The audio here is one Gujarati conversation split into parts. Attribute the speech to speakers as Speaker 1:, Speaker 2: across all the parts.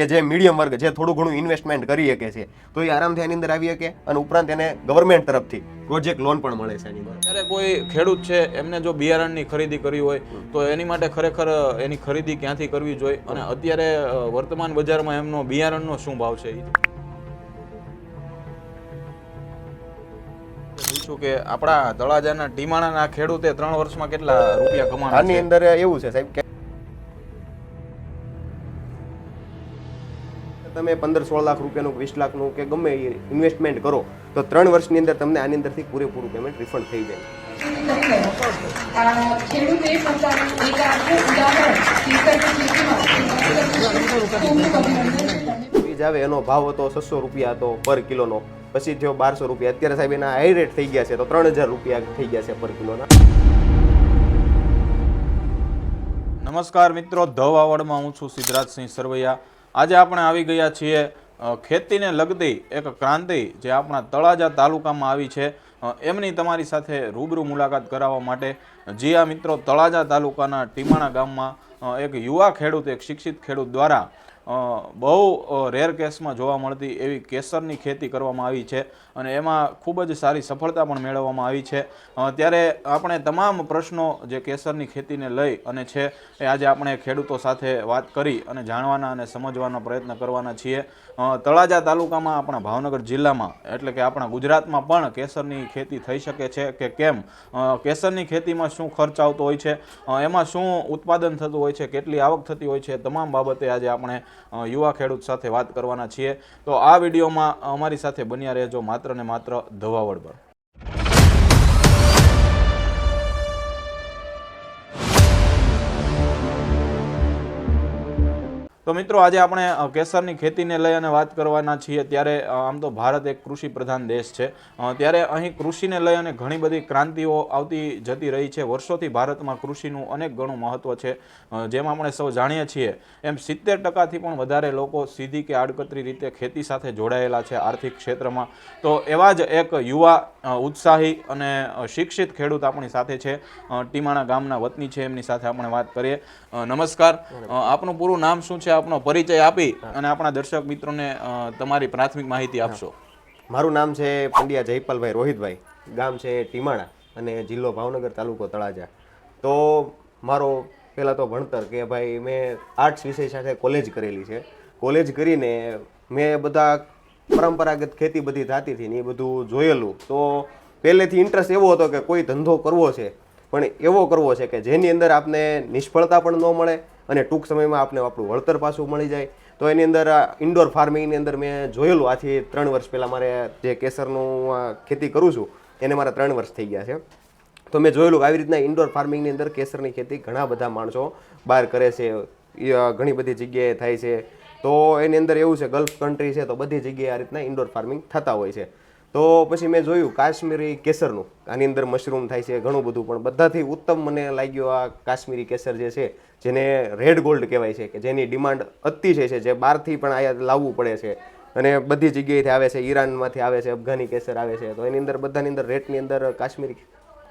Speaker 1: કે જે મીડિયમ વર્ગ જે થોડું ઘણું ઇન્વેસ્ટમેન્ટ કરી શકે છે તો એ આરામથી એની અંદર આવી શકે અને ઉપરાંત એને ગવર્મેન્ટ તરફથી પ્રોજેક્ટ લોન પણ મળે છે એની અંદર.
Speaker 2: ત્યારે કોઈ ખેડૂત છે એમને જો બિયારણની ખરીદી કરવી હોય તો એની માટે ખરેખર એની ખરીદી ક્યાંથી કરવી જોઈએ? અને અત્યારે વર્તમાન બજારમાં એમનો બિયારણનો શું ભાવ છે? પૂછું કે આપણા તળાજાના ટીમાણાના ખેડૂતે ત્રણ વર્ષમાં કેટલા રૂપિયા કમાણા
Speaker 1: આની અંદર એવું છે સાહેબ તમે પંદર સોળ લાખ રૂપિયાનું વીસ લાખનું કે ગમે એ ઇન્વેસ્ટમેન્ટ કરો, તો ત્રણ વર્ષની અંદર તમને આની અંદરથી પૂરેપૂરું પેમેન્ટ રિફંડ થઈ જાય. બીજ આવે, એનો ભાવ હતો છસો રૂપિયા હતો પર કિલોનો. પછી થયો બારસો રૂપિયા, અત્યારે સાહેબ એના હાઈ રેટ થઈ ગયા છે, તો ત્રણ હજાર રૂપિયા થઈ ગયા છે પર કિલોના.
Speaker 2: નમસ્કાર મિત્રો ધ વાવડમાં હું છું સિદ્ધરાજસિંહ સરવૈયા. આજે આપણે આવી ગયા છીએ ખેતીને લગતી એક ક્રાંતિ જે આપણા તળાજા તાલુકામાં આવી છે. એમની તમારી સાથે રૂબરૂ મુલાકાત કરાવવા માટે જી આ મિત્રો તળાજા તાલુકાના ટીમાણા ગામમાં એક યુવા ખેડૂત, એક શિક્ષિત ખેડૂત દ્વારા બહુ રેર કેસમાં જોવા મળતી એવી કેસરની ખેતી કરવામાં આવી છે. અને એમાં ખૂબ જ સારી સફળતા પણ મેળવવામાં આવી છે. ત્યારે આપણે તમામ પ્રશ્નો જે કેસરની ખેતીને લઈ અને છે એ આજે આપણે ખેડૂતો સાથે વાત કરી અને જાણવાના અને સમજવાનો પ્રયત્ન કરવાના છીએ. તળાજા તાલુકામાં આપણા ભાવનગર જિલ્લામાં, એટલે કે આપણા ગુજરાતમાં પણ કેસરની ખેતી થઈ શકે છે કે કેમ? કેસરની ખેતીમાં શું ખર્ચ આવતો હોય છે? એમાં શું ઉત્પાદન થતું હોય છે? કેટલી આવક થતી હોય છે? તમામ બાબતે આજે આપણે યુવા ખેડૂત સાથે વાત કરવાના છીએ. તો આ વિડીયોમાં અમારી સાથે બન્યા રહેજો. માત્ર ને માત્ર ધોવાવડ પર તો મિત્રો આજે આપણે કેસરની ખેતીને લઈ અને વાત કરવાના છીએ. ત્યારે આમ તો ભારત એક કૃષિ પ્રધાન દેશ છે. ત્યારે અહીં કૃષિને લઈ અને ઘણી બધી ક્રાંતિઓ આવતી જતી રહી છે. વર્ષોથી ભારતમાં કૃષિનું અનેક ગણું મહત્ત્વ છે. જેમ આપણે સૌ જાણીએ છીએ. એમ સિત્તેર ટકાથી પણ વધારે લોકો સીધી કે આડકતરી રીતે ખેતી સાથે જોડાયેલા છે આર્થિક ક્ષેત્રમાં. તો એવા જ એક યુવા ઉત્સાહી અને શિક્ષિત ખેડૂત આપણી સાથે છે. ટીમાણા ગામના વતની છે. એમની સાથે આપણે વાત કરીએ. નમસ્કાર. આપનું પૂરું નામ શું છે? આપનો પરિચય આપી અને આપણા દર્શક મિત્રોને તમારી પ્રાથમિક માહિતી આપશો.
Speaker 1: મારું નામ છે પંડ્યા જયપાલભાઈ રોહિતભાઈ. ગામ છે ટીમાણા અને જિલ્લો ભાવનગર તાલુકો તળાજા. તો મારો પહેલાં તો ભણતર કે ભાઈ મેં આર્ટ્સ વિષય સાથે કોલેજ કરેલી છે. કોલેજ કરીને મેં બધા પરંપરાગત ખેતી બધી થતી હતી ને એ બધું જોયેલું. તો પહેલેથી ઇન્ટરેસ્ટ એવો હતો કે કોઈ ધંધો કરવો છે પણ એવો કરવો છે કે જેની અંદર આપને નિષ્ફળતા પણ ન મળે અને ટૂંક સમયમાં આપને આપણું વળતર પાછું મળી જાય. તો એની અંદર ઇન્ડોર ફાર્મિંગની અંદર મેં જોયેલું, આથી ત્રણ વર્ષ પહેલાં મારે જે કેસરનું ખેતી કરું છું, એને મારા ત્રણ વર્ષ થઈ ગયા છે. તો મેં જોયેલું આવી રીતના ઇન્ડોર ફાર્મિંગની અંદર કેસરની ખેતી ઘણા બધા માણસો બહાર કરે છે. ઘણી બધી જગ્યાએ થાય છે. તો એની અંદર એવું છે, ગલ્ફ કન્ટ્રી છે, તો બધી જગ્યાએ આ રીતના ઇન્ડોર ફાર્મિંગ થતા હોય છે. તો પછી મેં જોયું કાશ્મીરી કેસરનું. આની અંદર મશરૂમ થાય છે, ઘણું બધું. પણ બધાથી ઉત્તમ મને લાગ્યું આ કાશ્મીરી કેસર જે છે, જેને રેડ ગોલ્ડ કહેવાય છે, કે જેની ડિમાન્ડ અતિશય છે, જે બહારથી પણ આયા લાવવું પડે છે. અને બધી જગ્યાએથી આવે છે, ઈરાનમાંથી આવે છે, અફઘાની કેસર આવે છે. તો એની અંદર, બધાની અંદર રેટની અંદર કાશ્મીરી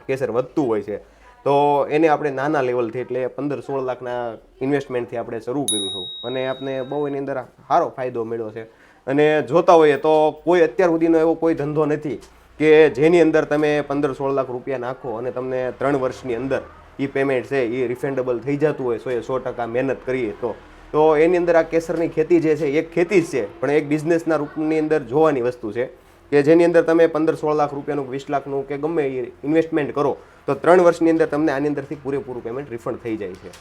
Speaker 1: કેસર વધતું હોય છે. તો એને આપણે નાના લેવલથી એટલે પંદર સોળ લાખના ઇન્વેસ્ટમેન્ટથી આપણે શરૂ કર્યું છું. અને આપણે બહુ એની અંદર સારો ફાયદો મળ્યો છે. અને જોતા હોઈએ તો કોઈ અત્યાર સુધીનો એવો કોઈ ધંધો નથી કે જેની અંદર તમે પંદર સોળ લાખ રૂપિયા નાખો અને તમને ત્રણ વર્ષની અંદર એ પેમેન્ટ છે એ રિફંડેબલ થઈ જતું હોય, સો એ સો ટકા મહેનત કરીએ તો. તો એની અંદર આ કેસરની ખેતી જે છે એક ખેતી જ છે, પણ એક બિઝનેસના રૂપની અંદર જોવાની વસ્તુ છે કે જેની અંદર તમે પંદર સોળ લાખ રૂપિયાનું વીસ લાખનું કે ગમે એ ઇન્વેસ્ટમેન્ટ કરો, તો ત્રણ વર્ષની અંદર તમને આની અંદરથી પૂરેપૂરું પેમેન્ટ રિફંડ થઈ જાય છે.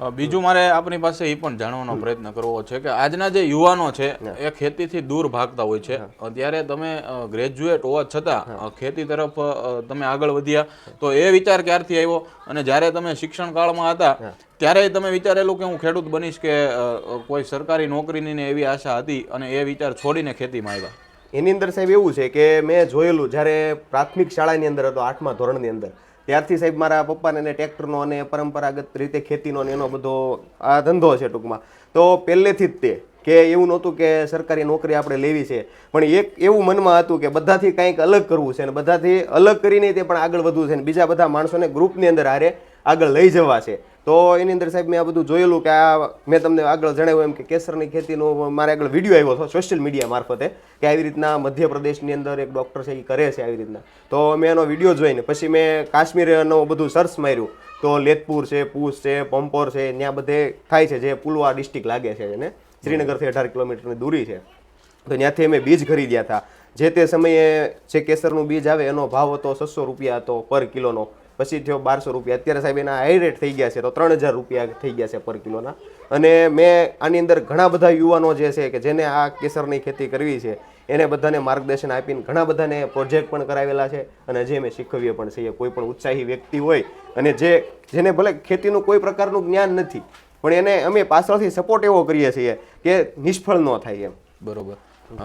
Speaker 2: બીજું મારે આપણી પાસે એ પણ જાણવાનો પ્રયત્ન કરવો છે કે આજના જે યુવાનો છે એ ખેતીથી દૂર ભાગતા હોય છે. ત્યારે તમે ગ્રેજ્યુએટ હોવા છતાં ખેતી તરફ તમે આગળ વધ્યા તો એ વિચાર ક્યારથી આવ્યો? અને જ્યારે તમે શિક્ષણ કાળમાં હતા ત્યારે તમે વિચારેલું કે હું ખેડૂત બનીશ કે કોઈ સરકારી નોકરીની ને એવી આશા હતી અને એ વિચાર છોડીને ખેતીમાં આવ્યા?
Speaker 1: એની અંદર સાહેબ એવું છે કે મેં જોયેલું જ્યારે પ્રાથમિક શાળાની અંદર હતો આઠમા ધોરણની અંદર ત્યારથી સાહેબ મારા પપ્પાને એને ટ્રેક્ટરનો અને પરંપરાગત રીતે ખેતીનો અને એનો બધો આ ધંધો છે ટૂંકમાં. તો પહેલેથી જ તે કે એવું નહોતું કે સરકારી નોકરી આપણે લેવી છે. પણ એક એવું મનમાં હતું કે બધાથી કંઈક અલગ કરવું છે અને બધાથી અલગ કરીને તે પણ આગળ વધવું છે અને બીજા બધા માણસોને ગ્રુપની અંદર હારે આગળ લઈ જવા છે. તો એની અંદર સાહેબ મેં આ બધું જોયેલું કે આ મેં તમને આગળ જણાવ્યું એમ કે કેસરની ખેતીનો મારે આગળ વીડિયો આવ્યો હતો સોશિયલ મીડિયા મારફતે કે આવી રીતના મધ્યપ્રદેશની અંદર એક ડૉક્ટર છે એ કરે છે આવી રીતના. તો મેં એનો વીડિયો જોઈને પછી મેં કાશ્મીરનું બધું સર્ચ માર્યું. તો લેતપુર છે, પૂસ છે, પંપોર છે ત્યાં બધે થાય છે જે પુલવા ડિસ્ટ્રિક્ટ લાગે છે એને. શ્રીનગરથી અઢાર કિલોમીટરની દૂરી છે. તો ત્યાંથી અમે બીજ ખરીદ્યા હતા. જે તે સમયે જે કેસરનું બીજ આવે એનો ભાવ હતો છસો રૂપિયા હતો પર કિલોનો. પછી થયો બારસો રૂપિયા. અત્યારે સાહેબ એના હાઈ રેટ થઈ ગયા છે તો ત્રણ હજાર રૂપિયા થઈ ગયા છે પર કિલોના. અને મેં આની અંદર ઘણા બધા યુવાનો જે છે કે જેને આ કેસરની ખેતી કરવી છે, એને બધાને માર્ગદર્શન આપીને ઘણા બધાને પ્રોજેક્ટ પણ કરાવેલા છે. અને જે મેં શીખવીએ પણ છીએ, કોઈ પણ ઉત્સાહી વ્યક્તિ હોય અને જે, જેને ભલે ખેતીનું કોઈ પ્રકારનું જ્ઞાન નથી, પણ એને અમે પાછળથી સપોર્ટ એવો કરીએ છીએ કે નિષ્ફળ ન થાય એમ.
Speaker 2: બરોબર.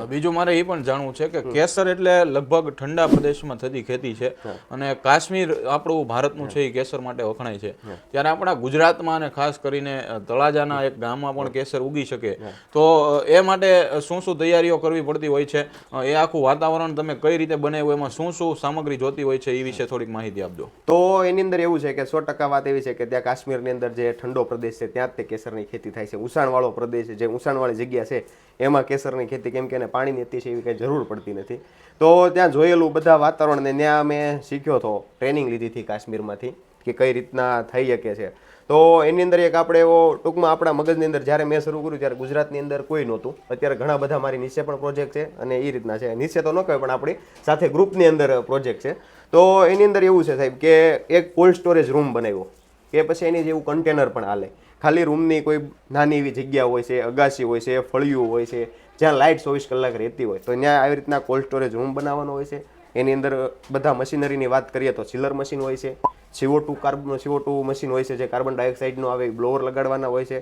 Speaker 2: બીજું મારે એ પણ જાણવું છે કે કેસર એટલે લગભગ ઠંડા પ્રદેશમાં થતી ખેતી છે અને કાશ્મીર આપણું ભારતનું છે એ કેસર માટે વખણાય છે. ત્યારે આપણા ગુજરાતમાં અને ખાસ કરીને તળાજાના એક ગામમાં પણ કેસર ઉગી શકે. તો એ માટે શું શું તૈયારીઓ કરવી પડતી હોય છે? એ આખું વાતાવરણ તમે કઈ રીતે બનાવ્યું? એમાં શું શું સામગ્રી જોતી હોય છે? એ વિશે થોડીક માહિતી આપજો.
Speaker 1: તો એની અંદર એવું છે કે સો ટકા વાત એવી છે કે ત્યાં કાશ્મીરની અંદર જે ઠંડો પ્રદેશ છે ત્યાં જ તે કેસરની ખેતી થાય છે. ઉષાણવાળો પ્રદેશ જે ઉષાણવાળી જગ્યા છે એમાં કેસરની ખેતી કેમ કે એને પાણીની અતિશય એવી કંઈ જરૂર પડતી નથી. તો ત્યાં જોયેલું બધા વાતાવરણને ત્યાં મેં શીખ્યો હતો ટ્રેનિંગ લીધી હતી કાશ્મીરમાંથી કે કઈ રીતના થઈ શકે છે. તો એની અંદર એક આપણે એવો, ટૂંકમાં આપણા મગજની અંદર જ્યારે મેં શરૂ કર્યું ત્યારે ગુજરાતની અંદર કોઈ નહોતું. અત્યારે ઘણા બધા મારી નીચે પણ પ્રોજેક્ટ છે અને એ રીતના છે. નીચે તો ન કહેવાય, પણ આપણી સાથે ગ્રુપની અંદર પ્રોજેક્ટ છે. તો એની અંદર એવું છે સાહેબ કે એક કોલ્ડ સ્ટોરેજ રૂમ બનાવ્યો કે પછી એની જેવું કન્ટેનર પણ હાલે ખાલી રૂમની કોઈ નાની એવી જગ્યા હોય છે અગાસી હોય છે, ફળિયું હોય છે જ્યાં લાઇટ ચોવીસ કલાક રહેતી હોય, તો ત્યાં આવી રીતના કોલ્ડ સ્ટોરેજ રૂમ બનાવવાનો હોય છે. એની અંદર બધા મશીનરીની વાત કરીએ તો ચિલર મશીન હોય છે CO two carbon CO two machine હોય છે, જે કાર્બન ડાયોક્સાઇડનું આવે બ્લોવર લગાડવાના હોય છે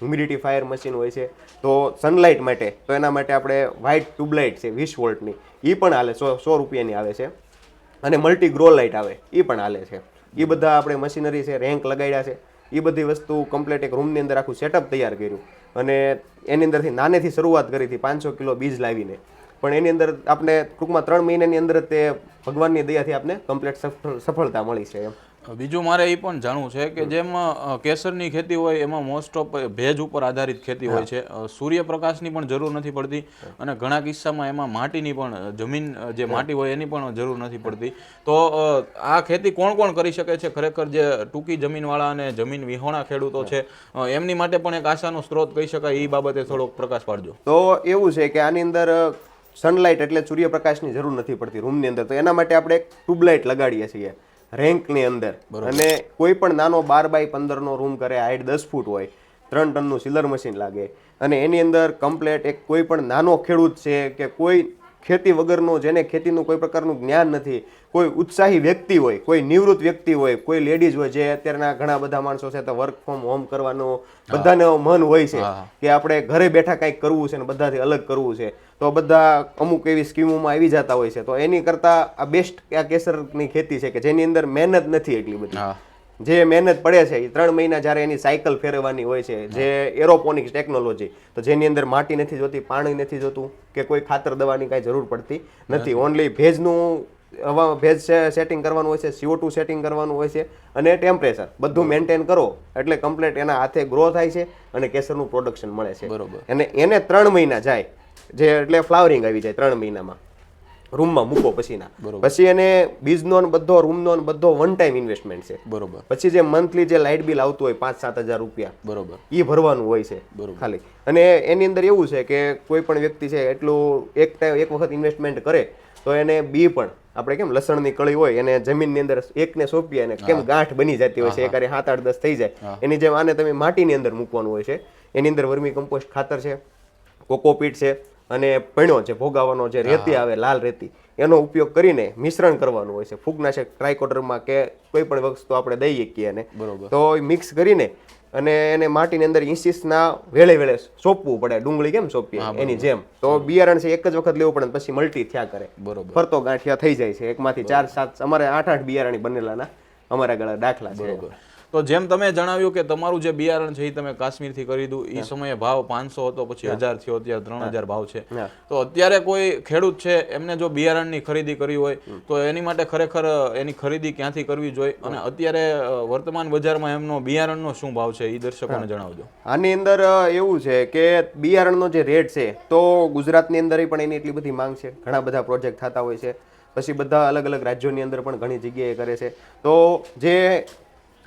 Speaker 1: હ્યુમિડિટી ફાયર મશીન હોય છે. તો સનલાઇટ માટે, તો એના માટે આપણે વ્હાઇટ ટ્યુબલાઇટ છે, વીસ વોલ્ટની એ પણ હાલે સો સો રૂપિયાની આવે છે. અને મલ્ટી ગ્રો લાઇટ આવે એ પણ હાલે છે. એ બધા આપણે મશીનરી છે, રેન્ક લગાડ્યા છે. એ બધી વસ્તુ કમ્પ્લેટ એક રૂમની અંદર આખું સેટઅપ તૈયાર કર્યું. અને એની અંદરથી નાનેથી શરૂઆત કરી હતી, પાંચસો કિલો બીજ લાવીને. પણ એની અંદર આપણે ટૂંકમાં ત્રણ મહિનાની અંદર તે ભગવાનની દયાથી આપણે કમ્પ્લીટ સફળ સફળતા મળી છે એમ.
Speaker 2: બીજું મારે એ પણ જાણવું છે કે જેમ કેસરની ખેતી હોય એમાં મોસ્ટ ઓફ ભેજ ઉપર આધારિત ખેતી હોય છે. સૂર્યપ્રકાશની પણ જરૂર નથી પડતી અને ઘણા કિસ્સામાં એમાં માટીની પણ જમીન જે માટી હોય એની પણ જરૂર નથી પડતી. તો આ ખેતી કોણ કોણ કરી શકે છે? ખરેખર જે ટૂંકી જમીનવાળા અને જમીન વિહોણા ખેડૂતો છે એમની માટે પણ એક આશાનો સ્ત્રોત કહી શકાય. એ બાબતે થોડોક પ્રકાશ પાડજો.
Speaker 1: તો એવું છે કે આની અંદર સનલાઇટ એટલે સૂર્યપ્રકાશની જરૂર નથી પડતી રૂમની અંદર. તો એના માટે આપણે એક ટ્યુબલાઇટ લગાડીએ છીએ. રેન્કની અંદર. અને કોઈ પણ નાનો બાર બાય પંદરનો રૂમ કરે હાઈટ દસ ફૂટ હોય ત્રણ ટનનું સિલર મશીન લાગે. અને એની અંદર કમ્પ્લેટ એક કોઈ પણ નાનો ખેડૂત છે કે કોઈ ખેતી વગરનો જેને ખેતીનું કોઈ પ્રકારનું જ્ઞાન નથી કોઈ ઉત્સાહી વ્યક્તિ હોય કોઈ નિવૃત્ત વ્યક્તિ હોય કોઈ લેડીઝ હોય જે અત્યારના ઘણા બધા માણસો છે તો વર્ક ફ્રોમ હોમ કરવાનું બધાને મન હોય છે કે આપણે ઘરે બેઠા કંઈક કરવું છે ને બધાથી અલગ કરવું છે. તો બધા અમુક એવી સ્કીમોમાં આવી જતા હોય છે. તો એની કરતા આ બેસ્ટ આ કેસરની ખેતી છે કે જેની અંદર મહેનત નથી એટલી બધી. જે મહેનત પડે છે એ ત્રણ મહિના જ્યારે એની સાયકલ ફેરવવાની હોય છે જે એરોપોનિક્સ ટેકનોલોજી તો જેની અંદર માટી નથી જોતી પાણી નથી જોતું કે કોઈ ખાતર દવાની કાંઈ જરૂર પડતી નથી. ઓનલી ભેજનું હવા ભેજ સેટિંગ કરવાનું હોય છે સીઓ ટુ સેટિંગ કરવાનું હોય છે અને ટેમ્પરેચર બધું મેન્ટેન કરો એટલે કમ્પ્લીટ એના હાથે ગ્રો થાય છે અને કેસરનું પ્રોડક્શન મળે છે.
Speaker 2: બરોબર.
Speaker 1: અને એને ત્રણ મહિના જાય જે એટલે ફ્લાવરિંગ આવી જાય ત્રણ મહિનામાં. રૂમમાં મૂકો પછીના. પછી એને બીજનો બધો રૂમનો ને બધો વન ટાઈમ ઇન્વેસ્ટમેન્ટ છે.
Speaker 2: બરોબર.
Speaker 1: પછી જે મંથલી જે લાઇટ બિલ આવતું હોય પાંચ સાત હજાર રૂપિયા
Speaker 2: બરોબર.
Speaker 1: એ ભરવાનું હોય છે ખાલી. અને એની અંદર એવું છે કે કોઈ પણ વ્યક્તિ છે એટલું એક ટાઈમ એક વખત ઇન્વેસ્ટમેન્ટ કરે તો એને બી પણ આપણે કેમ લસણની કળી હોય એને જમીનની અંદર એકને સોંપીએ અને કેમ ગાંઠ બની જતી હોય છે એક સાત આઠ દસ થઈ જાય. એની જેમ આને તમે માટીની અંદર મૂકવાનું હોય છે. એની અંદર વર્મી કમ્પોસ્ટ ખાતર છે કોકોપીટ છે અને પૈણો છે ભોગાવાનો જે રેતી આવે લાલ રેતી એનો ઉપયોગ કરીને મિશ્રણ કરવાનું હોય છે. ફૂગનાશક ટ્રાયકોડરમાં કે કોઈ પણ વસ્તુ આપણે દઈએ કે એને.
Speaker 2: બરોબર.
Speaker 1: તો મિક્સ કરીને અને એને માટીની અંદર ઇન્સિસના વેળે વેળે સોંપવું પડે. ડુંગળી કેમ સોંપીએ? એની જેમ. તો બિયારણ છે એક જ વખત લેવું પડે પછી મલ્ટી થયા કરે.
Speaker 2: બરોબર.
Speaker 1: ફરતો ગાંઠિયા થઈ જાય છે. એકમાંથી ચાર સાત અમારે આઠ આઠ બિયારણી બનેલાના અમારા ગળા દાખલા છે.
Speaker 2: તો જેમ તમે જણાવ્યું કે તમારું જે બિયારણ છે એ તમે કાશ્મીરથી ખરીદ્યું એ સમયે ભાવ પાંચસો હતો પછી હજાર થયો અત્યારે ત્રણ હજાર ભાવ છે. તો અત્યારે કોઈ ખેડૂત છે એમને જો બિયારણની ખરીદી કરવી હોય તો એની માટે ખરેખર એની ખરીદી ક્યાંથી કરવી જોઈએ? અને અત્યારે વર્તમાન બજારમાં એમનો બિયારણનો શું ભાવ છે એ દર્શકોને જણાવજો.
Speaker 1: આની અંદર એવું છે કે બિયારણનો જે રેટ છે તો ગુજરાતની અંદર પણ એની એટલી બધી માંગ છે. ઘણા બધા પ્રોજેક્ટ થતા હોય છે. પછી બધા અલગ અલગ રાજ્યોની અંદર પણ ઘણી જગ્યાએ કરે છે. તો જે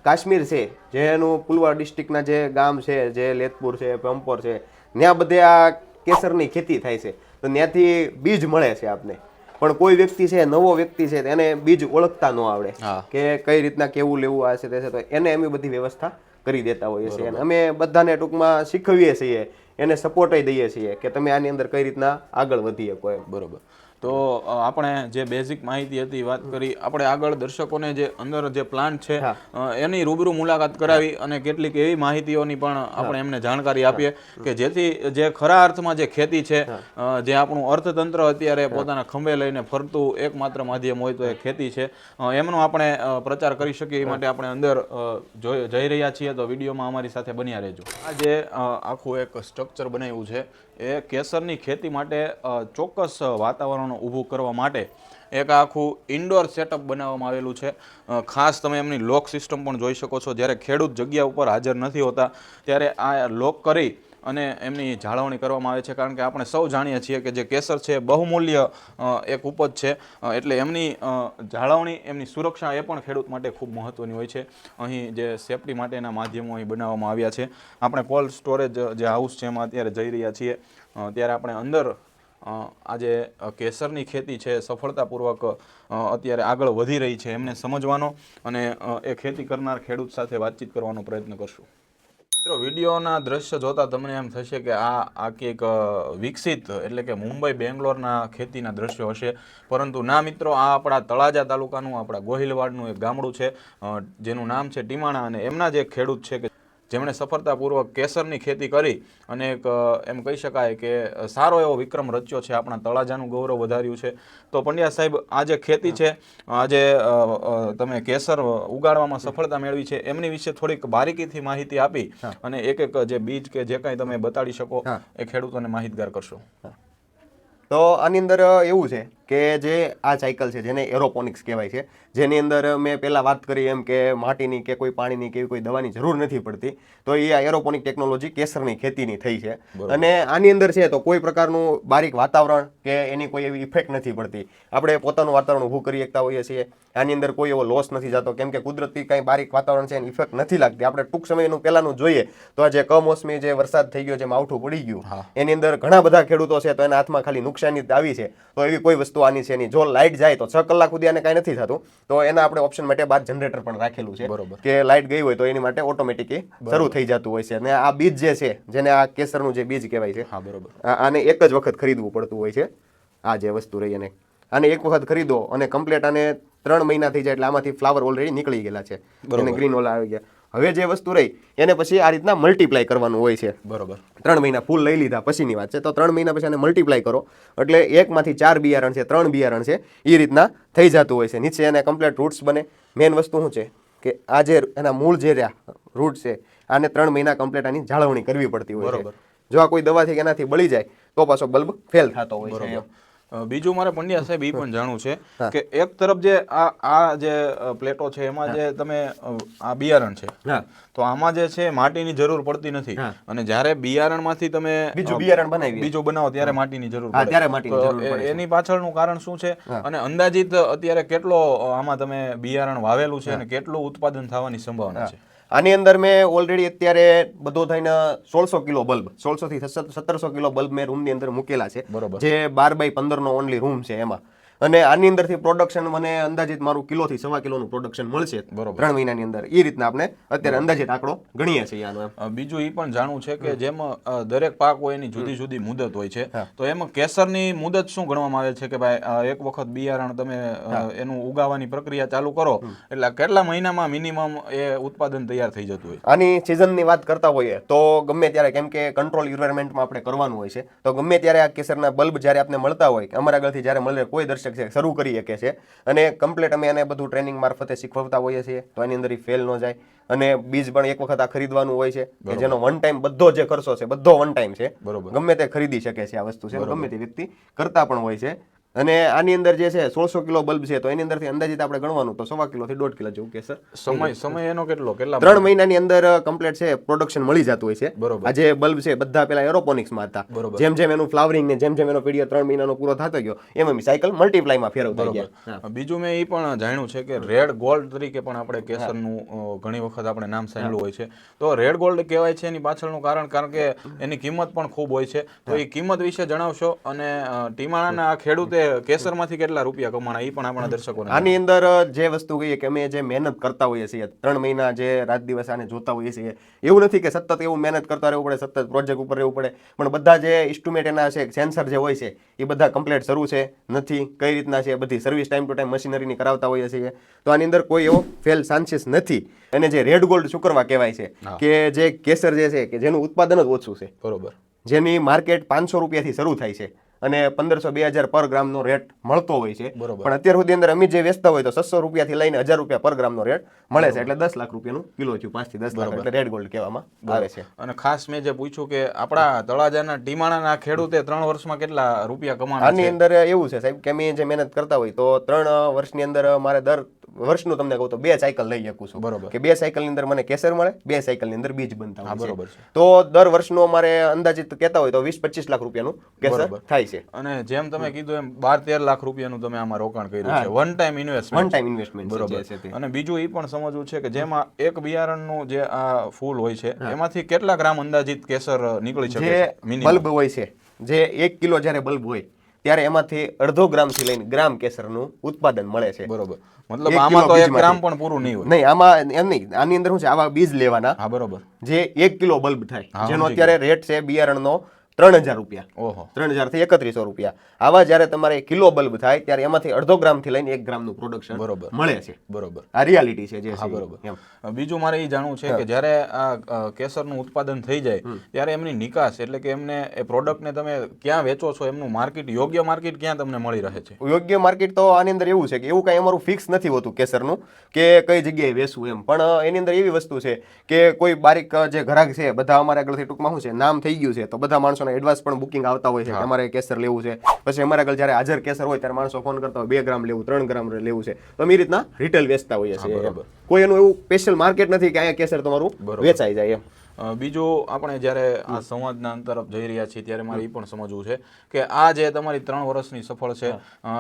Speaker 1: કાશ્મીર છે જેનું પુલવાડ ડિસ્ટ્રિક્ટના જે ગામ છે જે લેતપુર છે પંપોર છે ત્યાં બધે આ કેસરની ખેતી થાય છે. તો ત્યાંથી બીજ મળે છે આપને. પણ કોઈ વ્યક્તિ છે નવો વ્યક્તિ છે એને બીજ ઓળખતા ન આવડે. કે કઈ રીતના કેવું લેવું આ છે તે છે તો એને અમે બધી વ્યવસ્થા કરી દેતા હોઈએ છીએ. અને અમે બધાને ટૂંકમાં શીખવીએ છીએ એને સપોર્ટ દઈએ છીએ કે તમે આની અંદર કઈ રીતના આગળ વધી શકો એમ
Speaker 2: બરોબર. તો આપણે જે બેઝિક માહિતી હતી વાત કરી. આપણે આગળ દર્શકોને જે અંદર જે પ્લાન્ટ છે એની રૂબરૂ મુલાકાત કરાવી અને કેટલીક એવી માહિતીઓની પણ આપણે એમને જાણકારી આપીએ કે જેથી જે ખરા અર્થમાં જે ખેતી છે જે આપણું અર્થતંત્ર અત્યારે પોતાના ખંભે લઈને ફરતું એકમાત્ર માધ્યમ હોય તો એ ખેતી છે. એમનો આપણે પ્રચાર કરી શકીએ એ માટે આપણે અંદર જોઈ જઈ રહ્યા છીએ. તો વિડીયોમાં અમારી સાથે બન્યા રહેજો. આ જે આખું એક સ્ટ્રક્ચર બનાવ્યું છે એ કેસરની ખેતી માટે ચોક્કસ વાતાવરણ ઊભું કરવા માટે એક આખું ઇન્ડોર સેટઅપ બનાવવામાં આવેલું છે. ખાસ તમે એમની લોક સિસ્ટમ પણ જોઈ શકો છો. જ્યારે ખેડૂત જગ્યા ઉપર હાજર નથી હોતા, ત્યારે આ લોક કરી અને એમની જાળવણી કરવામાં આવે છે. કારણ કે આપણે સૌ જાણીએ છીએ કે જે કેસર છે બહુમૂલ્ય એક ઉપજ છે. એટલે એમની જાળવણી, એમની સુરક્ષા એ પણ ખેડૂત માટે ખૂબ મહત્ત્વની હોય છે. અહીં જે સેફટી માટેના માધ્યમો અહીં બનાવવામાં આવ્યા છે. આપણે કોલ્ડ સ્ટોરેજ જે હાઉસ છે એમાં અત્યારે જઈ રહ્યા છીએ. ત્યારે આપણે અંદર અ, આ જે અ, કેસરની ખેતી છે સફળતાપૂર્વક અત્યારે આગળ વધી રહી છે એમને સમજવાનો અને એ ખેતી કરનાર ખેડૂત સાથે વાતચીત કરવાનો પ્રયત્ન કરશું. મિત્રો વિડીયોના દ્રશ્ય જોતા તમને એમ થશે કે આ આખી એક વિકસિત એટલે કે મુંબઈ બેંગ્લોરના ખેતીના દ્રશ્યો હશે. પરંતુ ના મિત્રો આ આપણા તળાજા તાલુકાનું આપણા ગોહિલવાડનું એક ગામડું છે. જેનું નામ છે ટીમાણા અને એમના જે ખેડૂત છે કે જેમણે સફળતાપૂર્વક કેસરની ખેતી કરી અને એક એમ કહી શકાય કે સારો એવો વિક્રમ રચ્યો છે આપણા તળાજાનું ગૌરવ વધાર્યું છે. તો પંડ્યા સાહેબ આ જે ખેતી છે આ જે અ, અ, તમે કેસર ઉગાડવામાં સફળતા મેળવી છે એમની વિશે થોડીક બારીકીથી માહિતી આપી અને એક એક જે બીજ કે જે કાંઈ તમે બતાડી શકો એ ખેડૂતોને માહિતગાર કરશો.
Speaker 1: તો આની અંદર એવું છે કે જે આ સાયકલ છે જેને એરોપોનિક્સ કહેવાય છે જેની અંદર મેં પહેલાં વાત કરી એમ કે માટીની કે કોઈ પાણીની કે કોઈ દવાની જરૂર નથી પડતી તો એ આ એરોપોનિક ટેકનોલોજી કેસરની ખેતીની થઈ છે. અને આની અંદર છે તો કોઈ પ્રકારનું બારીક વાતાવરણ કે એની કોઈ એવી ઇફેક્ટ નથી પડતી. આપણે પોતાનું વાતાવરણ ઊભું કરી શકતા હોઈએ છીએ. આની અંદર કોઈ એવો લોસ નથી જતો. કેમ કે કુદરતી કાંઈ બારીક વાતાવરણ છે એની ઇફેક્ટ નથી લાગતી. આપણે ટૂંક સમયનું પહેલાંનું જોઈએ તો આ જે કમોસમી જે વરસાદ થઈ ગયો છે માવઠું પડી ગયું એની અંદર ઘણા બધા ખેડૂતો છે તો એના હાથમાં ખાલી નુકસાની આવી છે. તો એવી કોઈ વસ્તુ આની છે એની. જો લાઇટ જાય તો છ કલાક સુધી આને કાંઈ નથી થતું. તો એના આપણે ઓપ્શન માટે બાદ જનરેટર પણ રાખેલું છે.
Speaker 2: બરોબર.
Speaker 1: કે લાઇટ ગઈ હોય તો એની માટે ઓટોમેટિક શરૂ થઈ જતું હોય છે. અને આ બીજ જે છે જેને આ કેસરનું જે બીજ કહેવાય છે
Speaker 2: હા બરોબર.
Speaker 1: આને એક જ વખત ખરીદવું પડતું હોય છે. આ જે વસ્તુ રહી અને આને એક વખત ખરીદો અને કમ્પ્લેટ આને ત્રણ મહિના થઈ જાય એટલે આમાંથી ફ્લાવર ઓલરેડી નીકળી ગયેલા છે. અને ગ્રીન ઓલા આવી ગયા. હવે જે વસ્તુ રહી એને પછી આ રીતના મલ્ટીપ્લાય કરવાનું હોય છે.
Speaker 2: બરોબર.
Speaker 1: ત્રણ મહિના ફૂલ લઈ લીધા પછીની વાત છે. તો ત્રણ મહિના પછી આને મલ્ટીપ્લાય કરો. એટલે એકમાંથી ચાર બિયારણ છે ત્રણ બિયારણ છે એ રીતના થઈ જતું હોય છે. નીચે એને કમ્પ્લેટ રૂટ્સ બને. મેઇન વસ્તુ શું છે? કે આ જે એના મૂળ જે રહ્યા રૂટ છે આને ત્રણ મહિના કમ્પ્લેટ આની જાળવણી કરવી પડતી હોય
Speaker 2: બરોબર.
Speaker 1: જો આ કોઈ દવાથી એનાથી બળી જાય તો પાછો બલ્બ ફેલ થતો હોય છે.
Speaker 2: બીજું મારે પંડ્યા સાહેબ એ પણ જાણવું છે કે એક તરફ જે આ આ જે પ્લેટો છે એમાં જે તમે આ બિયારણ છે તો આમાં જે છે માટીની જરૂર પડતી નથી. અને જ્યારે બિયારણમાંથી તમે
Speaker 1: બીજું બિયારણ બનાવી
Speaker 2: બીજું બનાવો ત્યારે માટીની જરૂર પડે. એની પાછળનું કારણ શું છે? અને અંદાજિત અત્યારે કેટલો આમાં તમે બિયારણ વાવેલું છે અને કેટલું ઉત્પાદન થવાની સંભાવના છે?
Speaker 1: આની અંદર મેં ઓલરેડી અત્યારે બધો થઈને સોળસો કિલો બલ્બ સોળસો થી સત્તરસો કિલો બલ્બ મેં રૂમની અંદર મૂકેલા છે
Speaker 2: બરોબર.
Speaker 1: જે બાર બાય પંદર નો ઓનલી રૂમ છે એમાં અને આની અંદરથી પ્રોડક્શન મને અંદાજિત મારું કિલોથી સવા કિલોનું પ્રોડક્શન મળશે
Speaker 2: બરોબર.
Speaker 1: ત્રણ મહિનાની અંદર. એ રીતના આપણે અત્યારે અંદાજિત આંકડો ગણીએ છીએ આનો
Speaker 2: બીજું એ પણ જાણવું છે કે જેમ દરેક પાક હોય એની જુદી જુદી મુદત હોય છે. તો એમાં કેસરની મુદત શું ગણવામાં આવે છે કે ભાઈ એક વખત બિયારણ તમે એનું ઉગાવાની પ્રક્રિયા ચાલુ કરો એટલે કેટલા મહિનામાં મિનિમમ એ ઉત્પાદન તૈયાર થઈ જતું હોય?
Speaker 1: આની સિઝનની વાત કરતા હોઈએ તો ગમે ત્યારે કેમ કે કંટ્રોલ ઇન્વાયરમેન્ટમાં આપણે કરવાનું હોય છે તો ગમે ત્યારે આ કેસરના બલ્બ જ્યારે આપણે મળતા હોય અમારા આગળથી જ્યારે મળે કોઈ દર્શક શકે શરૂ કરી શકે છે. અને કમ્પ્લીટ અમે એને બધું ટ્રેનિંગ મારફતે શીખવતા હોઈએ છીએ. તો એની અંદર ફેલ ન જાય. અને બીજ પણ એક વખત આ ખરીદવાનું હોય છે. કે જેનો વન ટાઈમ બધો જે ખર્ચો છે બધો વન ટાઈમ છે.
Speaker 2: બરોબર.
Speaker 1: ગમે તે ખરીદી શકે છે આ વસ્તુ છે. ગમે તે વ્યક્તિ કરતા પણ હોય છે. અને આની અંદર જે છે સોળસો કિલો બલ્બ છે તો એની અંદરથી અંદાજિત આપણે ગણવાનું તો સવા કિલો થી દોઢ કિલો જેવું કેસર
Speaker 2: સમય સમય એનો કેટલો? કેટલા
Speaker 1: ત્રણ મહિનાની અંદર કમ્પ્લીટ છે પ્રોડક્શન મળી જતું હોય છે.
Speaker 2: બરોબર.
Speaker 1: આ જે બલ્બ છે બધા પેલા એરોપોનિક્સમાં હતા.
Speaker 2: બરોબર.
Speaker 1: જેમ જેમ એનું ફ્લાવરિંગ ને જેમ જેમ એનો પીરિયડ ત્રણ મહિનાનો પૂરો થતો ગયો એમ એમ સાયકલ મલ્ટીપ્લાયમાં ફેરવતા ગયા.
Speaker 2: બીજું મેં એ પણ જાણ્યું છે કે રેડ ગોલ્ડ તરીકે પણ આપણે કેસરનું ઘણી વખત આપણે નામ સાંભળ્યું હોય છે. તો રેડ ગોલ્ડ કહેવાય છે એની પાછળનું કારણ કારણ કે એની કિંમત પણ ખૂબ હોય છે. તો એ કિંમત વિશે જણાવશો? અને ટીમાણાના આ ખેડૂતે કેસરમાંથી કેટલા રૂપિયા કમાણા? એ પણ આપણા દર્શકોને
Speaker 1: આની અંદર જે વસ્તુ કહીએ કે અમે જે મહેનત કરતા હોઈએ છીએ ત્રણ મહિના જે રાત દિવસ આને જોતા હોઈએ છીએ એવું નથી કે સતત એવું મહેનત કરતા રહેવું પડે સતત પ્રોજેક્ટ ઉપર રહેવું પડે પણ બધા જે ઇન્સ્ટ્રુમેન્ટ એના છે સેન્સર જે હોય છે એ બધા કમ્પ્લેટ શરૂ છે નથી કઈ રીતના છે બધી સર્વિસ ટાઈમ ટુ ટાઈમ મશીનરીની કરાવતા હોઈએ છીએ. તો આની અંદર કોઈ એવો ફેલ ચાન્સીસ નથી. અને જે રેડ ગોલ્ડ શું કહેવાય છે કે જે કેસર જે છે કે જેનું ઉત્પાદન જ ઓછું છે.
Speaker 2: બરોબર.
Speaker 1: જેની માર્કેટ પાંચસો રૂપિયાથી શરૂ થાય છે. અને પંદરસો બે હજાર પર ગ્રામનો રેટ મળતો હોય છે. પણ અત્યાર સુધી અંદર અમે જે વેચતા હોય તો છસો રૂપિયાથી લઈને હજાર રૂપિયા પર ગ્રામનો રેટ મળે છે. એટલે દસ લાખ રૂપિયાનું કિલો થયું પાંચથી દસ લાખ એટલે રેડ ગોલ્ડ કહેવામાં આવે છે.
Speaker 2: અને ખાસ મેં જે પૂછ્યું કે આપણા તળાજાના ટીમાણાના ખેડૂતે ત્રણ વર્ષમાં કેટલા રૂપિયા કમાણા
Speaker 1: આની અંદર એવું છે સાહેબ કે અમે જે મહેનત કરતા હોય તો ત્રણ વર્ષની અંદર મારે દર વર્ષનું તમને કહું તો બે સાયકલ લઈ શકું છું.
Speaker 2: બરોબર.
Speaker 1: કે બે સાયકલની અંદર મને કેસર મળે બે સાયકલની અંદર બીજ બનતા હોય
Speaker 2: બરોબર
Speaker 1: છે. તો દર વર્ષનું અમારે અંદાજિત કહેતા હોય તો વીસ પચીસ લાખ રૂપિયાનું કેસર થાય છે.
Speaker 2: અને જેમ તમે કીધું એમ બાર તેર લાખ રૂપિયાનું તમે આમાં રોકાણ કર્યું છે. One time investment
Speaker 1: one time investment
Speaker 2: બરોબર.
Speaker 1: છે
Speaker 2: અને બીજું એ પણ સમજવું છે કે જેમાં એક બિયારણનું જે આ ફૂલ હોય છે એમાંથી કેટલા ગ્રામ અંદાજિત કેસર નીકળી શકે છે?
Speaker 1: બલ્બ હોય છે. જે એક કિલો જ્યારે બલ્બ હોય ત્યારે એમાંથી અડધો ગ્રામથી લઈને ગ્રામ કેસરનું ઉત્પાદન મળે છે.
Speaker 2: બરોબર. મતલબ આમાં તો એક ગ્રામ પણ પૂરું નહીં હોય.
Speaker 1: નહીં આમાં એમ નહીં આની અંદર શું છે? આવા બીજ લેવાના
Speaker 2: હા બરોબર.
Speaker 1: જે એક કિલો બલ્બ થાય જેનો અત્યારે રેટ છે બિયારણનો ત્રણ હજાર રૂપિયા.
Speaker 2: ઓહો.
Speaker 1: ત્રણ હજારથી એકત્રીસો રૂપિયા. આવા જ્યારે તમારે કિલો બલ્બ થાય ત્યારે એમાંથી અડધો ગ્રામથી લઈને એક ગ્રામનું પ્રોડક્શન
Speaker 2: બરોબર.
Speaker 1: મળે છે.
Speaker 2: બરોબર.
Speaker 1: આ રિયાલિટી છે જે
Speaker 2: હા બરોબર. બીજું મારે એ જાણવું છે કે જ્યારે આ કેસરનું ઉત્પાદન થઈ જાય ત્યારે એમની નિકાસ એટલે કે એમને એ પ્રોડક્ટને તમે ક્યાં વેચો છો એમનું માર્કેટ યોગ્ય માર્કેટ ક્યાં તમને મળી રહે છે?
Speaker 1: યોગ્ય માર્કેટ તો આની અંદર એવું છે કે એવું કાંઈ અમારું ફિક્સ નથી હોતું કેસરનું કે કઈ જગ્યાએ વેચવું એમ. પણ એની અંદર એવી વસ્તુ છે કે કોઈ બારીક જે ઘરાક છે બધા અમારે આગળથી ટૂંકમાં શું છે નામ થઈ ગયું છે તો બધા માણસોના એડવાન્સ પણ બુકિંગ આવતા હોય છે. કે અમારે કેસર લેવું છે. પછી અમારે આગળ જ્યારે હાજર કેસર હોય ત્યારે માણસો ફોન કરતા હોય બે ગ્રામ લેવું ત્રણ ગ્રામ લેવું છે. તો અમે એ રીતના રિટેલ વેચતા હોઈએ છીએ કોઈ એનું એવું સ્પેશિયલ માર્કેટ નથી કે અહીંયા કેસર તમારું વેચાઈ જાય એમ.
Speaker 2: બીજું આપણે જ્યારે આ સંવાદના તરફ જઈ રહ્યા છીએ ત્યારે મારે એ પણ સમજવું છે કે આ જે તમારી ત્રણ વર્ષની સફળ છે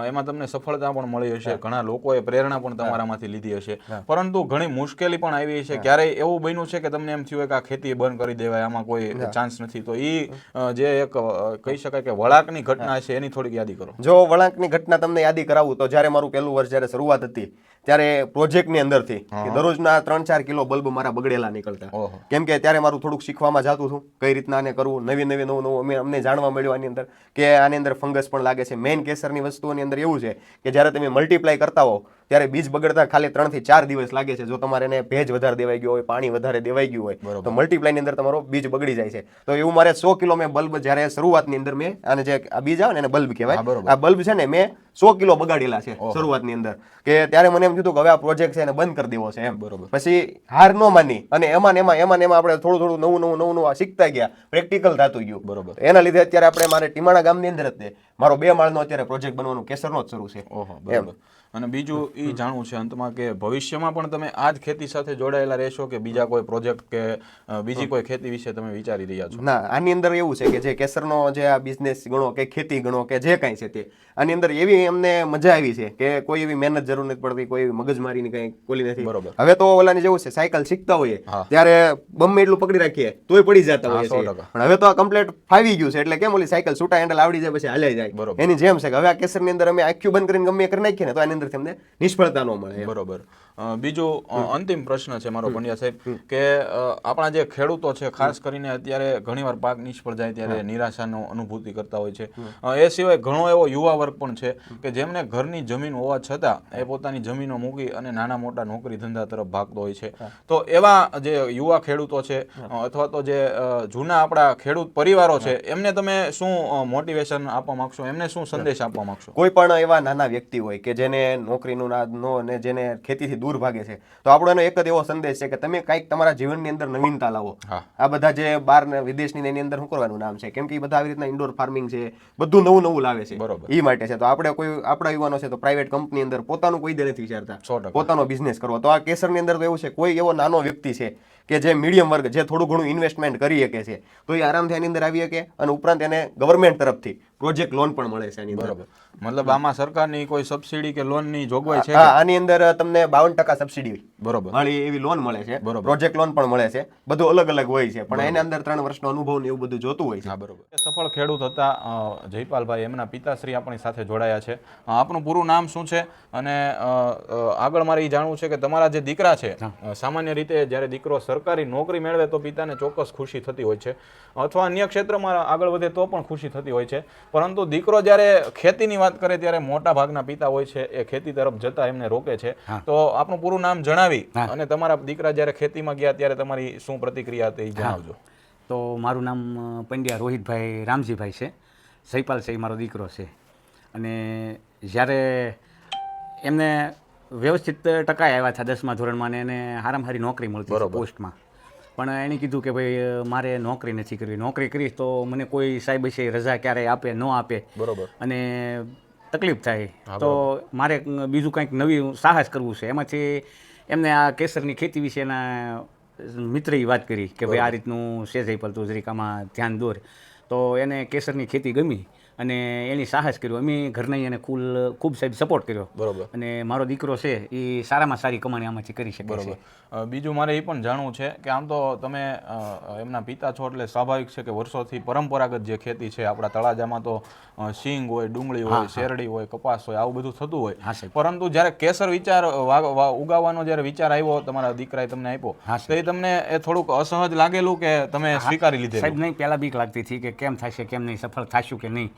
Speaker 2: એમાં તમને સફળતા પણ મળી હશે. ઘણા લોકોએ પ્રેરણા પણ તમારામાંથી લીધી હશે. પરંતુ ઘણી મુશ્કેલી પણ આવી છે. ક્યારેય એવું બન્યું છે કે તમને એમ થયું કે આ ખેતી બંધ કરી દેવાય આમાં કોઈ ચાન્સ નથી. તો એ જે એક કહી શકાય કે વળાકની ઘટના છે એની થોડીક યાદી કરો.
Speaker 1: જો વળાંકની ઘટના તમને યાદી કરાવું તો જ્યારે મારું પહેલું વર્ષ જ્યારે શરૂઆત હતી ત્યારે પ્રોજેક્ટની અંદરથી કે દરરોજના ત્રણ ચાર કિલો બલ્બ મારા બગડેલા નીકળતા. કેમ કે ત્યારે મારું થોડુંક શીખવામાં જતું હતું કઈ રીતના આને કરવું નવી નવી નવું નવું અમે અમને જાણવા મળ્યું આની અંદર કે આની અંદર ફંગસ પણ લાગે છે. મેઇન કેસરની વસ્તુઓની અંદર એવું છે કે જ્યારે તમે મલ્ટીપ્લાય કરતા હો ત્યારે બીજ બગડતા ખાલી ત્રણથી ચાર દિવસ લાગે છે. જો તમારે એને ભેજ વધારે દેવાઈ ગયો હોય પાણી વધારે દેવાઈ ગયું હોય તો મલ્ટીપ્લાયની અંદર તમારો બીજ બગડી જાય છે. તો એવું મારે સો કિલો મેં બલ્બ જ્યારે શરૂઆતની અંદર મેં આને જે આ બીજ આવે ને એને બલ્બ કહેવાય. આ બલ્બ છે ને મેં સો કિલો બગાડેલા છે શરૂઆતની અંદર. કે ત્યારે મને એમ કીધું કે હવે આ પ્રોજેક્ટ છે એને બંધ કરી દેવો છે એમ.
Speaker 2: બરોબર.
Speaker 1: પછી હાર ન માની. અને એમાં એમાં એમાં એમાં આપણે થોડું થોડું નવું નવું નવું નવું શીખતા ગયા. પ્રેક્ટિકલ થતું ગયું.
Speaker 2: બરોબર.
Speaker 1: એના લીધે અત્યારે આપણે મારે ટીમાણા ગામની અંદર જ મારો બે માળનો અત્યારે પ્રોજેક્ટ બનવાનું કેસરનો જ શરૂ છે.
Speaker 2: ઓહો બરાબર. અને બીજું એ જાણવું છે અંતમાં કે ભવિષ્યમાં પણ તમે આ જ ખેતી સાથે જોડાયેલા રહેશો કે બીજા કોઈ પ્રોજેક્ટ કે બીજી કોઈ ખેતી વિશે તમે વિચારી રહ્યા છો
Speaker 1: ના આની અંદર એવું છે કે જે કેસરનો જે આ બિઝનેસ ગણો કે ખેતી ગણો કે જે કાંઈ છે તે આની અંદર એવી અમને મજા આવી છે કે કોઈ એવી મહેનત જરૂર નથી પડતી કોઈ એવી મગજમારીની કંઈ કોલી નથી
Speaker 2: બરોબર.
Speaker 1: હવે તો ઓલાની જેવું છે સાયકલ શીખતા હોઈએ ત્યારે બમ્મે એટલું પકડી રાખીએ તોય પડી જતા હોઈએ. પણ હવે તો આ કમ્પ્લેટ ફાવી ગયું છે એટલે કેમ ઓલી સાયકલ છૂટા હેન્ડલ આવડી જાય પછી હાલે જાય
Speaker 2: બરોબર.
Speaker 1: એની જેમ છે કે હવે આ કેસરની અંદર અમે આખ્યું બંધ કરીને ગમે કરી નાખીએ ને તો આની અંદરથી અમને નિષ્ફળતા ન મળે
Speaker 2: બરોબર. બીજું અંતિમ પ્રશ્ન છે મારો પંડ્યા સાહેબ કે આપણા જે ખેડૂતો છે ખાસ કરીને અત્યારે ઘણીવાર પાક નિષ્ફળ જાય ત્યારે નિરાશાનો અનુભૂતિ કરતા હોય છે. એ સિવાય ઘણો એવો યુવા વર્ગ પણ છે કે જેમને ઘરની જમીન હોવા છતાં એ પોતાની જમીનો મૂકી અને નાના મોટા નોકરી ધંધા તરફ ભાગતો હોય છે. તો એવા જે યુવા ખેડૂતો છે અથવા તો જે જૂના આપણા ખેડૂત પરિવારો છે એમને તમે શું મોટિવેશન આપવા માંગશો? એમને શું સંદેશ આપવા માંગશો?
Speaker 1: કોઈ પણ એવા નાના વ્યક્તિ હોય કે જેને નોકરીનું ના અને જેને ખેતીથી દૂર ભાગે છે. તો આપણો એનો એક જ એવો સંદેશ છે કે તમે કંઈક તમારા જીવનની અંદર નવીનતા લાવો. આ બધા જે બહાર વિદેશની એની અંદર શું કરવાનું નામ છે? કેમ કે એ બધા આવી રીતના ઇન્ડોર ફાર્મિંગ છે બધું નવું નવું લાવે છે.
Speaker 2: બરોબર.
Speaker 1: એ માટે છે. તો આપણે કોઈ આપણા યુવાનો છે તો પ્રાઇવેટ કંપની અંદર પોતાનું કોઈ દે નથી વિચારતા. પોતાનો બિઝનેસ કરવો. તો આ કેસરની અંદર તો એવું છે કોઈ એવો નાનો વ્યક્તિ છે કે જે મીડિયમ વર્ગ જે થોડું ઘણું ઇન્વેસ્ટમેન્ટ કરી શકે છે તો એ આરામથી એની અંદર આવી શકે અને ઉપરાંત એને ગવર્મેન્ટ તરફથી પ્રોજેક્ટ લોન પણ મળે છે એની
Speaker 2: બરાબર. મતલબ આમાં સરકારની કોઈ સબસિડી કે લોનની જોગવાઈ છે
Speaker 1: હા આની અંદર તમને બાવન ટકા સબસિડી
Speaker 2: બરોબર.
Speaker 1: મળી એવી લોન મળે છે.
Speaker 2: બરોબર.
Speaker 1: પ્રોજેક્ટ લોન પણ મળે છે. બધું અલગ અલગ હોય છે. પણ એની અંદર ત્રણ વર્ષનો અનુભવ ને એવું બધું જોતું હોય છે.
Speaker 2: હા બરોબર. સફળ ખેડૂત હતા જયપાલભાઈ એમના પિતાશ્રી આપણી સાથે જોડાયા છે. આપણું પૂરું નામ શું છે? અને આગળ મારે એ જાણવું છે કે તમારા જે દીકરા છે સામાન્ય રીતે જ્યારે દીકરો સરકારી નોકરી મેળવે તો પિતાને ચોક્કસ ખુશી થતી હોય છે. અથવા અન્ય ક્ષેત્રમાં આગળ વધે તો પણ ખુશી થતી હોય છે. પરંતુ દીકરો જ્યારે ખેતીની વાત કરે ત્યારે મોટા ભાગના પિતા હોય છે એ ખેતી તરફ જતા એમને રોકે છે. તો આપણું પૂરું નામ જણાવી અને તમારા દીકરા જ્યારે ખેતીમાં ગયા ત્યારે તમારી શું પ્રતિક્રિયા હતી જણાવજો.
Speaker 3: તો મારું નામ પંડ્યા રોહિતભાઈ રામજીભાઈ છે. સૈપાલ છે એ મારો દીકરો છે. અને જ્યારે એમને વ્યવસ્થિત ટકાઈ આવ્યા હતા દસમા ધોરણમાં ને એને હારામાં હારી નોકરી મળતી હતી પોસ્ટમાં. પણ એણે કીધું કે ભાઈ મારે નોકરી નથી કરવી. નોકરી કરીશ તો મને કોઈ સાહેબ છે રજા ક્યારેય આપે ન આપે.
Speaker 2: બરોબર.
Speaker 3: અને તકલીફ થાય. તો મારે બીજું કંઈક નવી સાહસ કરવું છે. એમાંથી એમને આ કેસરની ખેતી વિશેના મિત્રએ વાત કરી કે ભાઈ આ રીતનું છે જયપાલ તું જરીક ધ્યાન દોર. તો એને કેસરની ખેતી ગમી. અને એની સાહસ કર્યું. અમે ઘરના એને કુલ ખૂબ સાહેબ સપોર્ટ કર્યો.
Speaker 2: બરોબર.
Speaker 3: અને મારો દીકરો છે એ સારામાં સારી કમાણી આમાંથી કરી શકે
Speaker 2: બરોબર. બીજું મારે એ પણ જાણવું છે કે આમ તો તમે એમના પિતા છો એટલે સ્વાભાવિક છે કે વર્ષોથી પરંપરાગત જે ખેતી છે આપણા તળાજામાં તો સિંગ હોય ડુંગળી હોય શેરડી હોય કપાસ હોય આવું બધું થતું હોય. પરંતુ જ્યારે કેસર વિચાર ઉગાવવાનો જ્યારે વિચાર આવ્યો તમારા દીકરાએ તમને આપ્યો તો એ તમને એ થોડુંક અસહજ લાગેલું કે તમે સ્વીકારી
Speaker 3: સાહેબ નહીં પહેલાં બીક લાગતી હતી કે કેમ થશે કેમ નહીં સફળ થશું કે નહીં?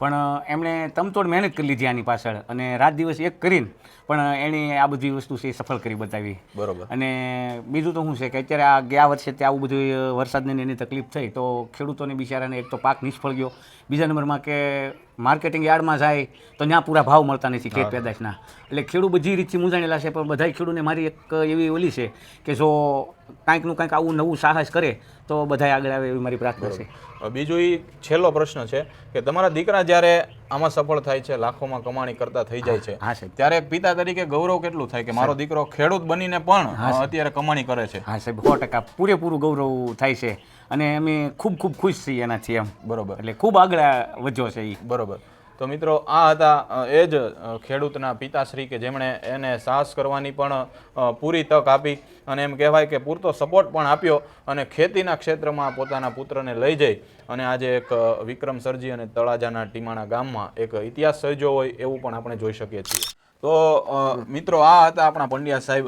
Speaker 3: પણ એમણે તમતોડ મહેનત કરી લીધી આની પાછળ અને રાત દિવસ એક કરીને પણ એણે આ બધી વસ્તુ છે એ સફળ કરી બતાવી.
Speaker 2: બરોબર.
Speaker 3: અને બીજું તો શું છે કે અત્યારે આ ગયા વર્ષે તે આવું બધું વરસાદને એની તકલીફ થઈ તો ખેડૂતોને બિચારાને એક તો પાક નિષ્ફળ ગયો. બીજા નંબરમાં કે માર્કેટિંગ યાર્ડમાં જાય તો ત્યાં પૂરા ભાવ મળતા નથી ખેત પેદાશના. એટલે ખેડૂત બધી રીતથી મૂંઝાણેલા છે પણ બધા ખેડૂતને મારી એક એવી ઓલી છે કે જો કાંઈકનું કાંઈક આવું નવું સાહસ કરે તો બધા આગળ આવે એવી મારી પ્રાર્થના છે.
Speaker 2: બીજો એ છેલ્લો પ્રશ્ન છે કે તમારા દીકરા જ્યારે આમાં સફળ થાય છે લાખોમાં કમાણી કરતા થઈ જાય છે
Speaker 3: હા
Speaker 2: ત્યારે એક પિતા તરીકે ગૌરવ કેટલું થાય કે મારો દીકરો ખેડૂત બનીને પણ અત્યારે કમાણી કરે છે?
Speaker 3: હા સાહેબ સો ટકા પૂરેપૂરું ગૌરવ થાય છે અને અમે ખૂબ ખૂબ ખુશ છીએ એનાથી એમ.
Speaker 2: બરોબર.
Speaker 3: એટલે ખૂબ આગળ વધ્યો છે એ
Speaker 2: બરોબર. તો મિત્રો, આ હતા એ જ ખેડૂતના પિતાશ્રી કે જેમણે એને સાહસ કરવાની પણ પૂરી તક આપી અને એમ કહેવાય કે પૂરતો સપોર્ટ પણ આપ્યો અને ખેતીના ક્ષેત્રમાં પોતાના પુત્રને લઈ જઈ અને આજે એક વિક્રમ સર્જી અને તળાજાના ટીમાણા ગામમાં એક ઇતિહાસ સર્જ્યો હોય એવું પણ આપણે જોઈ શકીએ છીએ. તો મિત્રો આ હતા આપણા પંડ્યા સાહેબ.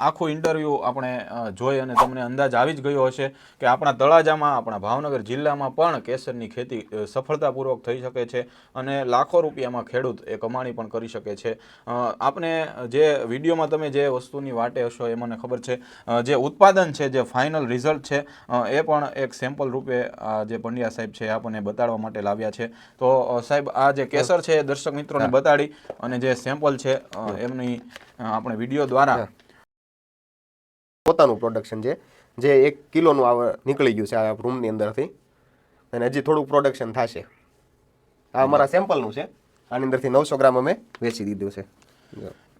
Speaker 2: આખું ઇન્ટરવ્યૂ આપણે જોઈ અને તમને અંદાજ આવી જ ગયો હશે કે આપણા તળાજામાં આપણા ભાવનગર જિલ્લામાં પણ કેસરની ખેતી સફળતાપૂર્વક થઈ શકે છે અને લાખો રૂપિયામાં ખેડૂત એ કમાણી પણ કરી શકે છે. આપને જે વિડીયોમાં તમે જે વસ્તુની વાટે હશો એ મને ખબર છે. જે ઉત્પાદન છે જે ફાઇનલ રિઝલ્ટ છે એ પણ એક સેમ્પલ રૂપે આ જે પંડ્યા સાહેબ છે આપણને બતાડવા માટે લાવ્યા છે. તો સાહેબ આ જે કેસર છે એ દર્શક મિત્રોને બતાડી અને જે સેમ્પલ છે અ, એમની આપણે વીડિયો દ્વારા
Speaker 1: પોતાનું પ્રોડક્શન છે જે એક કિલોનું આ નીકળી ગયું છે આ રૂમની અંદરથી. અને હજી થોડુંક પ્રોડક્શન થશે. આ અમારા સેમ્પલનું છે. આની અંદરથી નવસો ગ્રામ અમે વેચી દીધું છે.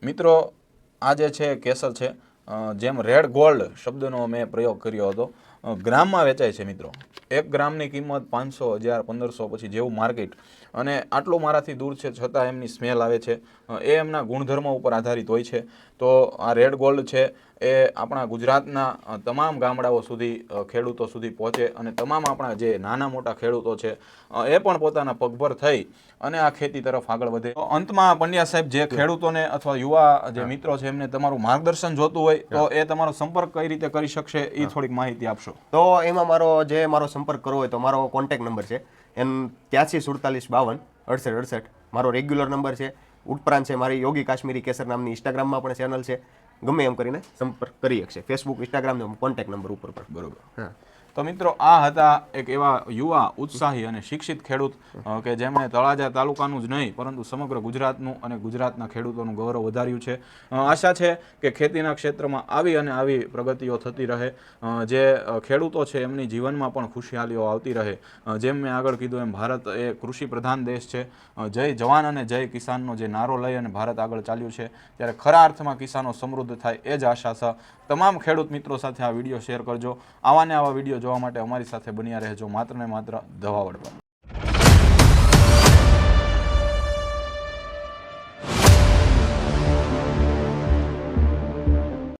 Speaker 2: મિત્રો આ જે છે કેસર છે જેમ રેડ ગોલ્ડ શબ્દનો મેં પ્રયોગ કર્યો હતો ગ્રામમાં વેચાય છે મિત્રો. એક ગ્રામની કિંમત પાંચસો હજાર પંદરસો પછી જેવું માર્કેટ અને આટલું મારાથી દૂર છે છતાં એમની સ્મેલ આવે છે. એ એમના ગુણધર્મો ઉપર આધારિત હોય છે. તો આ રેડ ગોલ્ડ છે એ આપણા ગુજરાતના તમામ ગામડાઓ સુધી ખેડૂતો સુધી પહોંચે અને તમામ આપણા જે નાના મોટા ખેડૂતો છે એ પણ પોતાના પગભર થઈ અને આ ખેતી તરફ આગળ વધે. તો અંતમાં પંડ્યા સાહેબ જે ખેડૂતોને અથવા યુવા જે મિત્રો છે એમને તમારું માર્ગદર્શન જોતું હોય તો એ તમારો સંપર્ક કઈ રીતે કરી શકશે એ થોડીક માહિતી આપશો.
Speaker 1: તો એમાં મારો જે મારો સંપર્ક કરવો હોય તો મારો કોન્ટેક નંબર છે. એન ત્યાંસી સુડતાલીસ બાવન અડસઠ અડસઠ. મારો રેગ્યુલર નંબર છે. ઉપરાંત છે મારી યોગી કાશ્મીરી કેસર નામની ઇન્સ્ટાગ્રામમાં પણ ચેનલ છે. ગમે એમ કરીને સંપર્ક કરી શકશે. ફેસબુક ઇન્સ્ટાગ્રામ કોન્ટેક્ટ નંબર ઉપર પણ.
Speaker 2: બરોબર.
Speaker 1: હા.
Speaker 2: તો મિત્રો, આ હતા એક એવા યુવા, ઉત્સાહી અને શિક્ષિત ખેડૂત કે જેમણે તળાજા તાલુકાનું જ નહીં, પરંતુ સમગ્ર ગુજરાતનું અને ગુજરાતના ખેડૂતોનું ગૌરવ વધાર્યું છે. આશા છે કે ખેતીના ક્ષેત્રમાં આવી અને આવી પ્રગતિઓ થતી રહે. જે ખેડૂતો છે, એમની જીવનમાં પણ ખુશહાલીઓ આવતી રહે. જેમ મેં આગળ કીધું, એમ ભારત એ કૃષિ પ્રધાન દેશ છે. જય જવાન અને જય કિસાનનો જે નારો લઈ અને ભારત આગળ ચાલ્યું છે, ત્યારે ખરા અર્થમાં કિસાનો સમૃદ્ધ થાય, એ જ આશા તમામ ખેડૂત મિત્રો સાથે આ વીડિયો શેર કરજો. આવા ને આવા વીડિયો જોવા માટે અમારી સાથે બન્યા રહેજો. માત્ર ને માત્ર દવા વડવા